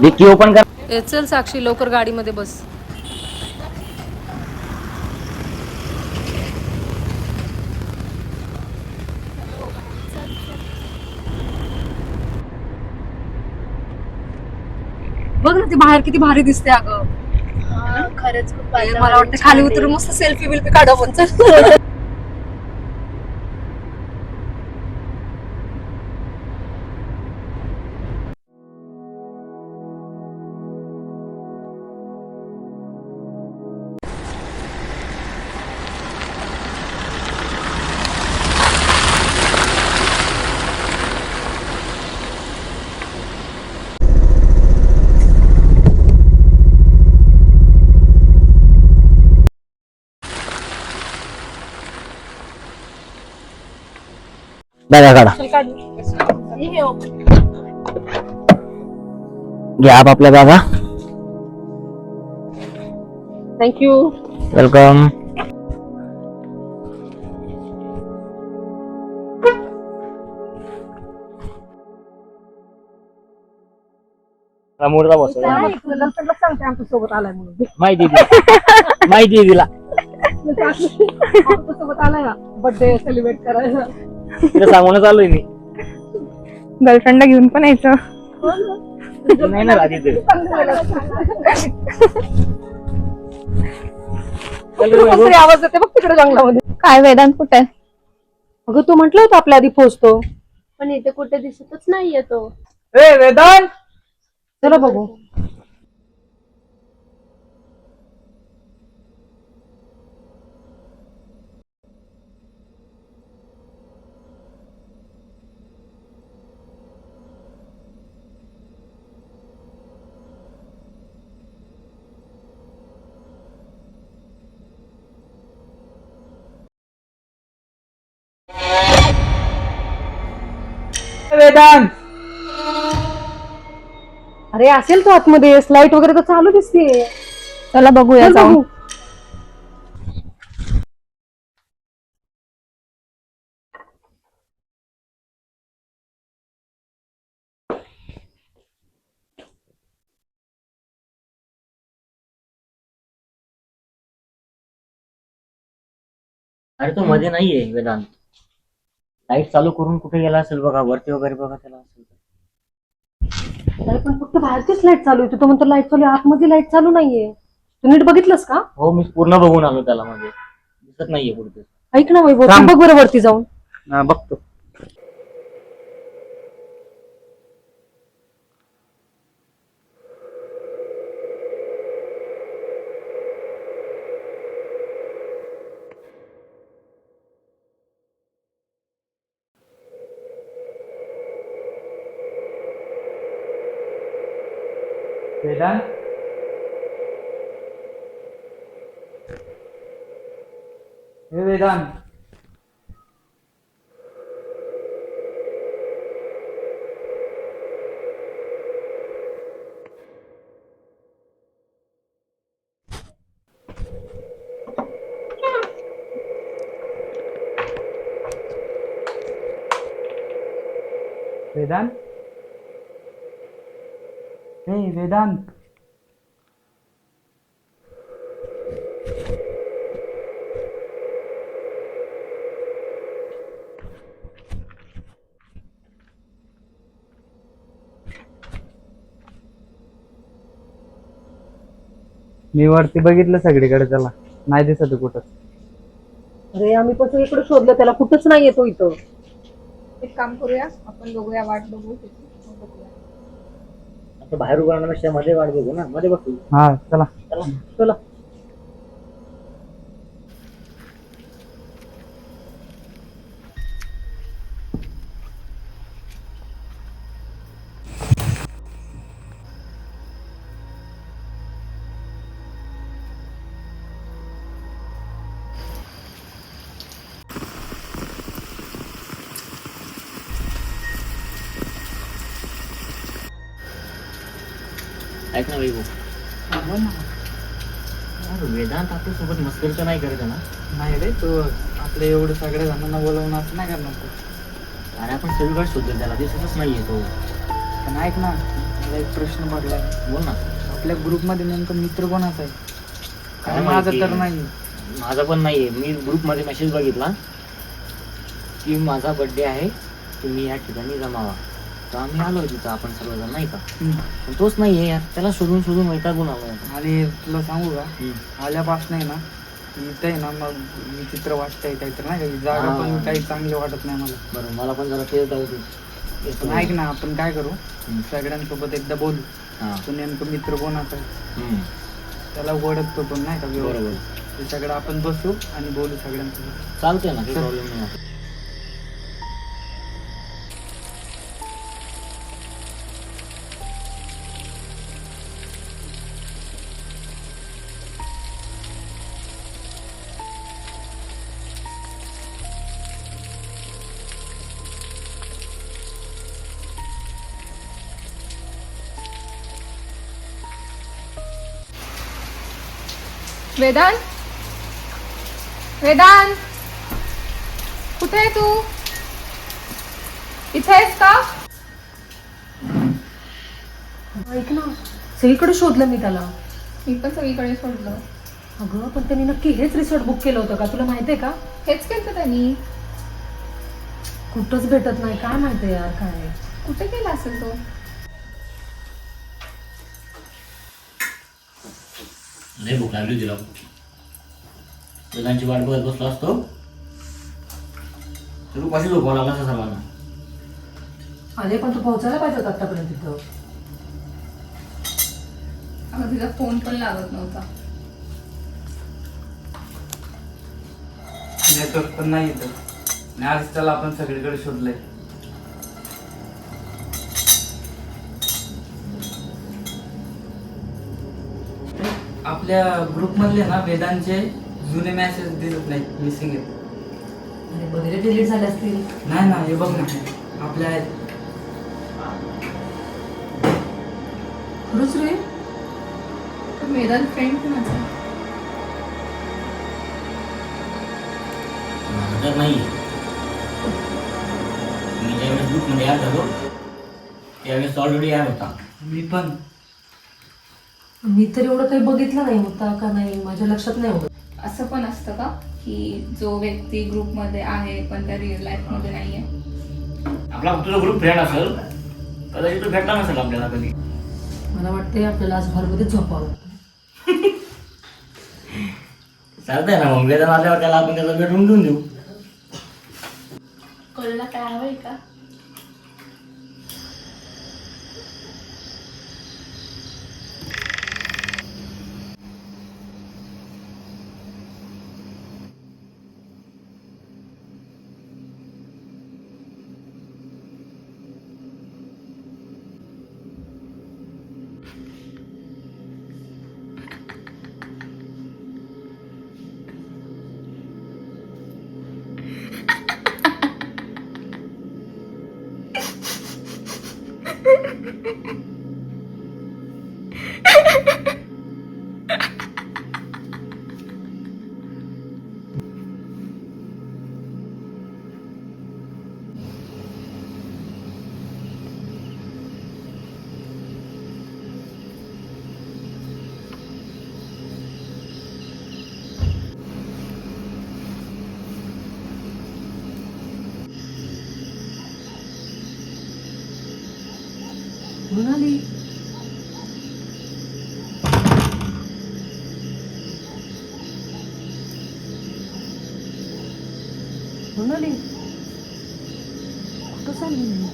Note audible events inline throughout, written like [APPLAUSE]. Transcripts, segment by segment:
Dicky open कर. ए, चल साक्षी लवकर गाडीमध्ये बस. बघ ना ती बाहेर किती भारी दिसते अगं. खरंच खूप मला वाटतं खाली उतरून मस्त सेल्फी बिल्फी काढा पण चल. [LAUGHS] बघा काढा. घ्या आपल्या बॅगा थँक्यू वेलकम सांगते आमच्यासोबत आलाय म्हणून. माहिती दिली माहिती दिला आमच्यासोबत आलाय ना. बर्थडे सेलिब्रेट करायला. तिला सांगूनच आलोय मी. गर्लफ्रेंडला घेऊन पण यायचं. तू. नाही ना राधी कोणतरी आवाज येते बघ तिकडे जंगलामध्ये. काय वेदांत कुठे आहे? अगं तू म्हटलं होतं आपल्या आधी पोहोचतो. पण इथे कुठे दिसतच नाहीये तो. ए वेदांत! चला बघू. वेदांत. अरे असेल तो आतमध्ये. स्लाइट वगैरे तर चालू दिसते चला बघूया बघू. अरे तो मध्ये नाहीये वेदांत. लाइट चालू करून कुठे गेला असेल बघा वरती वगैरे बघा त्याला असेल अरे पण फक्त बाहेरचीच लाइट चालू आहे. तू म्हणतो लाइट चालू आहे. आतमध्ये लाइट चालू नाहीये. तू नीट बघितलंस का? हो मी पूर्ण बघून आलो त्याला मध्ये दिसत नाहीये पुढे ऐक ना वैभव तू थांब. बघ बरं वरती जाऊन. बघतो. वेदांत हे वेदांत वेदांत हे वेदांत मी वरती बघितलं सगळीकडे त्याला. नाही दिसत कुठं. अरे आम्ही पण इकडे शोधलं त्याला कुठंच नाही येतो इथं. एक काम करूया आपण बघूया वाट बघू. बाहेर उभं राहण्यापेक्षा मध्ये वाट बघू ना. मध्ये बघू. हा चला. चला चला. ऐक ना. वैभव यार, वेदांत आपल्यासोबत मस्करी तर नाही करत ना? नाही रे तू आपल्या एवढं सगळ्या जणांना बोलवून असं नाही करणार तू. अरे आपण सगळीकडे शोधलं त्याला दिसतच नाहीये तो. पण ऐक ना मला एक प्रश्न पडलाय. बोल ना. आपल्या ग्रुपमध्ये नेमकं मित्र कोणाचा आहे? काय कारण माझा माहिती? तर नाही माझा पण नाहीये. मी ग्रुपमध्ये मेसेज बघितला की माझा बर्थडे आहे तुम्ही या ठिकाणी जमावा. तर आम्ही आलो तिथं आपण सर्वजण नाही का? पण तोच नाहीये यार. त्याला शोधून शोधून वैतागून आलो. आणि तुला सांगू का. आल्यापासून आहे ना इथं आहे ना मग विचित्र वाटतंय काहीतरी नाही का? जागा. पण काही चांगली वाटत नाही मला. बरं मला पण जरा येतो पण ऐक ना आपण काय करू. सगळ्यांसोबत एकदा बोलू. तो नेमकं मित्र कोणाचा आहे. त्याला ओळखतो पण नाही का? बरोबर. त्याच्याकडे आपण बसू आणि बोलू सगळ्यांसोबत. चालतंय ना वेदांत? वेदांत? कुठे आहे तू? इथे आहेस का? ऐक ना सगळीकडे शोधलं मी त्याला. मी पण सगळीकडे शोधलं. अगं पण त्यांनी नक्की हेच रिसॉर्ट बुक केलं होतं का? तुला माहितीये का? हेच केलं त्यांनी. कुठंच भेटत नाही काय माहितीये यार काय कुठे गेला असेल तो? लय भूक लागली तिला वेदांची वाट बघत बसलो असतो. तर उपाशी झोपावं लागला असं सर्वांना? आले पण तू पोहोचायला पाहिजे होता आतापर्यंत तिथं. अगं तिचा फोन पण लागत नव्हता. नेटवर्क पण नाही इथं. आणि आज त्याला आपण सगळीकडे शोधलंय. आपल्या ग्रुपमधले ना वेदांचे जुने मॅसेज दिसत नाहीत मिसिंग आहेत अरे वगैरे डिलीट झाले असतील. नाही ना हे बघ ना आपल्या आहेत. खरंच रे? तर वेदांत फ्रेंड कुणाचा? माझं तर नाही मी ज्यावेळेस ग्रुपमध्ये ॲड झालो त्यावेळेस ऑलरेडी ॲड होता. मी पण. मी तर एवढं काही बघितलं नाही होता का नाही माझ्या लक्षात नाही होत. असं पण असतं का? की जो व्यक्ती ग्रुपमध्ये आहे पण त्या रिअल लाईफमध्ये नाही आहे आपला फक्त ग्रुप फ्रेंड असेल कदाचित तो भेटला नसेल आपल्याला कधी. मला वाटते आपल्याला आज हॉलमध्ये झोपावं चालतंय ना मग वेदन आल्यावर त्याला आपण त्याचा बेडरूम देऊन देऊ. कळला काय हवंय का? म्हणाली म्हणाली कुठं चालली मी?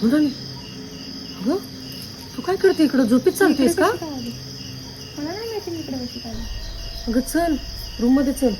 म्हणाली अगं तू काय करते इकडं? झोपीत चालतेस का? मला नाही माहिती मी इकडे कशी काय अगं चल. रूममध्ये चल.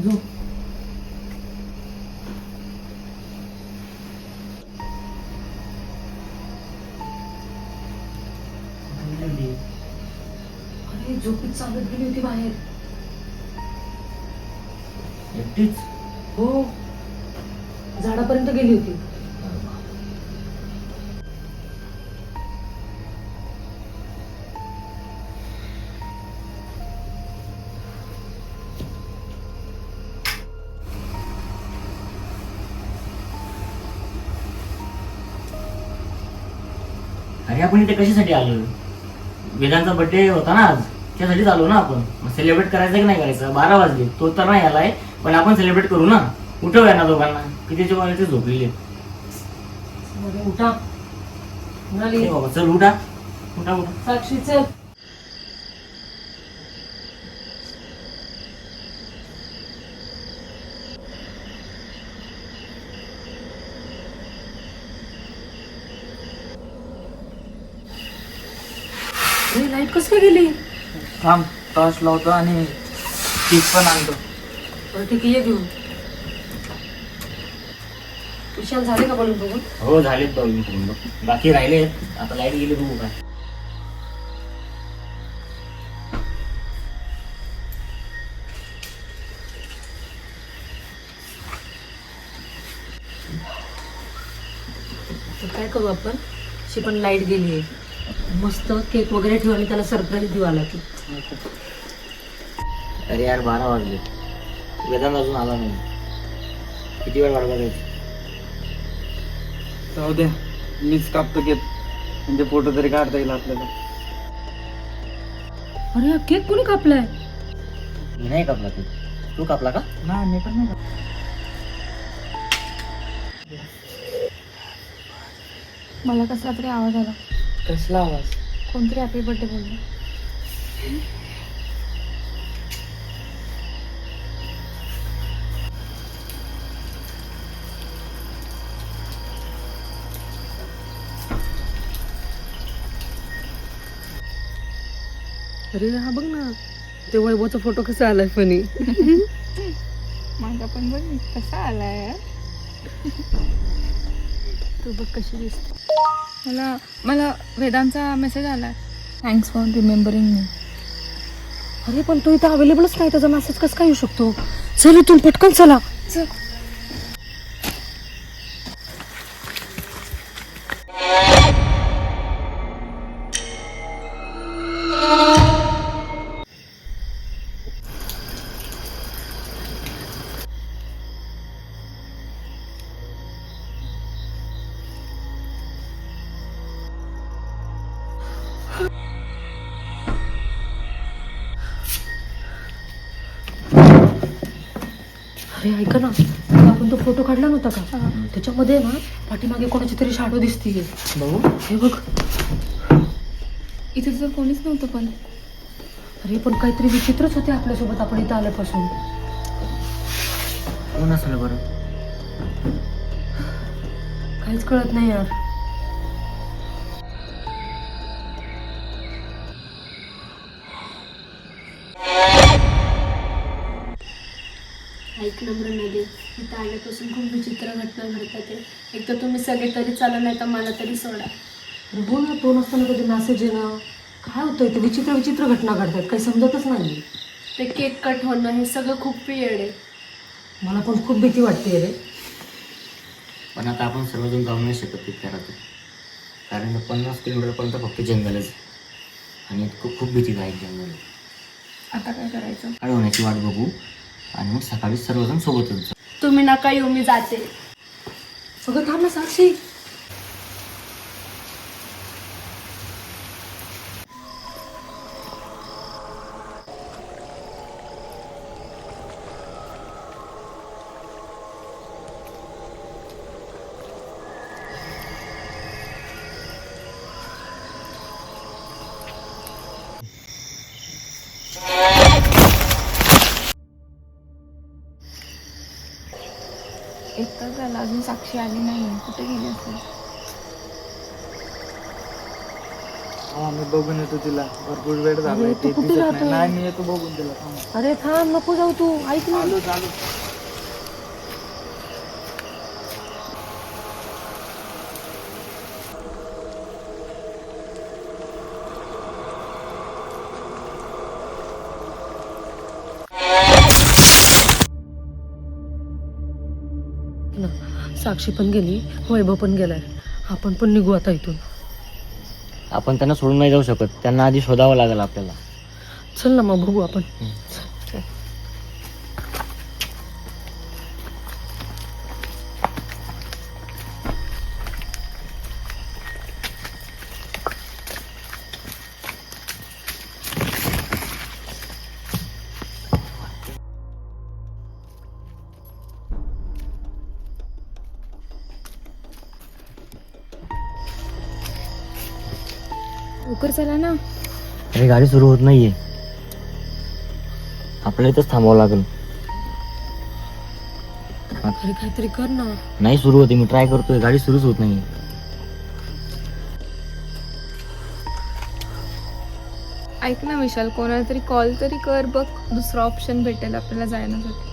झोप. अरे झोपीत चालत गेली होती बाहेर. एकटीच? हो. झाडापर्यंत गेली होती. आपण इथे कशासाठी आलो? वेदांचा बर्थडे होता ना आज. त्यासाठीच आलो ना आपण. सेलिब्रेट करायचं की नाही करायचं? बारा वाजले. तो तर नाही आलाय पण आपण सेलिब्रेट करू ना. उठवूया ना दोघांना. कितीच्या वेळेचे झोपलेले. आहेत. अरे उठा चल उठा. उठा उठा. साक्षी चल. लाइट कसं काय गेली थांब टॉर्च लावतो आणि केक पण आणतो. बरं ठीक आहे ये घेऊन. विशाल झाले का बोलून बघून? हो झालेत बघ मी पूर्ण. बाकी राहिले. आता लाइट गेली बघू काय. तर काय करू आपण? अशी पण लाइट गेली आहे. मस्त केक वगैरे ठेवू आणि त्याला सरप्राईज देऊ आला की. अरे यार बारा वाजले. वेदांत अजून आला नाही. किती वेळ वाट बघायची जाऊ द्या मीच कापतो केक. म्हणजे फोटो तरी काढता येईल आपल्याला. अरे हा केक कोणी कापलाय? मी नाही कापला तू तू कापला का? नाही मी पण नाही कापत. मला कसला तरी आवाज आला. कसला आवाज कोणतरी हॅपी बर्थडे बोललं अरे हा बघ ना. ते वैभवचा फोटो कसा आलाय फनी [LAUGHS] माझा पण बघ कसा आलाय. तू बघ कशी दिसते. मला मला वेदांचा मेसेज आला थँक्स फॉर रिमेंबरिंग मी अरे पण तू इथं अवेलेबलच नाही. त्याचा मेसेज कसं काय येऊ शकतो? चल इथून पटकन चला. चल. अरे ऐका ना. आपण तो फोटो काढला नव्हता का? त्याच्यामध्ये ना पाठीमागे कोणाची तरी शाडो दिसतीये. बघू हे बघ. इथे तर कोणीच नव्हतं पण. अरे पण काहीतरी विचित्रच होते आपल्यासोबत आपण इथं आल्यापासून. कोण असेल बरं? काहीच कळत नाही यार. ऐक नम्र नदी इथं आल्यापासून खूप विचित्र घटना घडतात आहे. एक तर तुम्ही सगळे तरी चाला नाही तर मला तरी सोडा. हो ना तो नसताना कधी मेसेज येणं? काय होतंय? ते विचित्र विचित्र घटना घडतात. काही समजतच नाही ते केक कट होणं हे सगळं खूप पियड आहे. मला पण खूप भीती वाटते रे. पण आता आपण सर्वजण जाऊ नाही शकत रात्री कारण इथं पन्नास किलोमीटरपर्यंत फक्त जंगलच आहे. आणि इतकं खूप भीती आहे जंगल. आता काय करायचं? अडवण्याची वाट बघू? आणि मग सकाळी सर्वजण सोबतच जाऊ. तुम्ही नका येऊ मी जाते. अगं थांब ना साक्षी. साक्षी आली नाही. कुठे गेली असेल? हा मी बघून येतो तिला. भरपूर वेळ झाला अरे, तू कुठे? नाही. मी येतो बघून तिला. थांब. अरे थांब नको जाऊ तू. ऐक ना. आलो साक्षी पण गेली वैभव पण गेलाय. आपण पण निघू आता इथून. आपण त्यांना सोडून नाही जाऊ शकत. त्यांना आधी शोधावं लागेल आपल्याला. चल ना मग बघू आपण. लवकर चला ना. अरे गाडी सुरू होत नाहीये. आपल्याला इथंच थांबावं लागेल. अरे काहीतरी कर ना. नाही सुरू होते मी ट्राय करतोय. गाडी सुरूच होत नाही ऐक ना विशाल कोणाला तरी कॉल तरी कर. बघ दुसरा ऑप्शन भेटेल आपल्याला जाण्यासाठी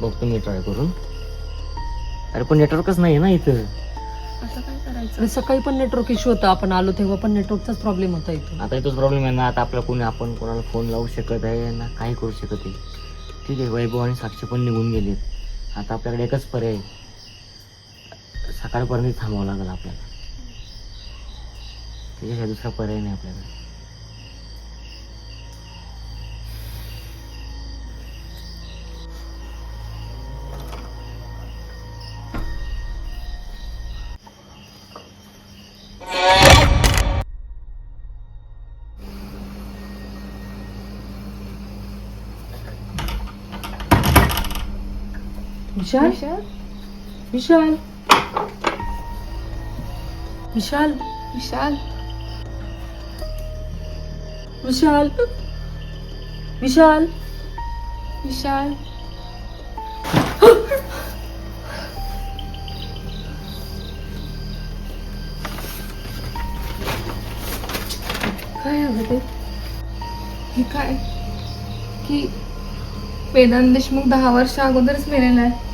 बघतो मी ट्राय करून. अरे पण नेटवर्कच नाही ना इथं. आता काय करायचं? अरे सकाळी पण नेटवर्क इश्यू होता. आपण आलो तेव्हा पण नेटवर्कचाच प्रॉब्लेम होता इथून. आता इथंच प्रॉब्लेम आहे ना. आता आपल्या कोणी आपण कोणाला फोन लावू शकत आहे ना काही करू शकत आहे ठीक आहे वैभव आणि साक्षी पण निघून गेलेत. आता आपल्याकडे एकच पर्याय आहे. सकाळपर्यंत थांबावं लागेल आपल्याला. त्याच्याशिवाय दुसरा पर्याय नाही आपल्याकडे. विशाल? विशाल? विशाल? विशाल? विशाल? विशाल? विशाल? काय हवं ते? हे काय? की वेदांत देशमुख दहा वर्ष अगोदरच मेलेला आहे.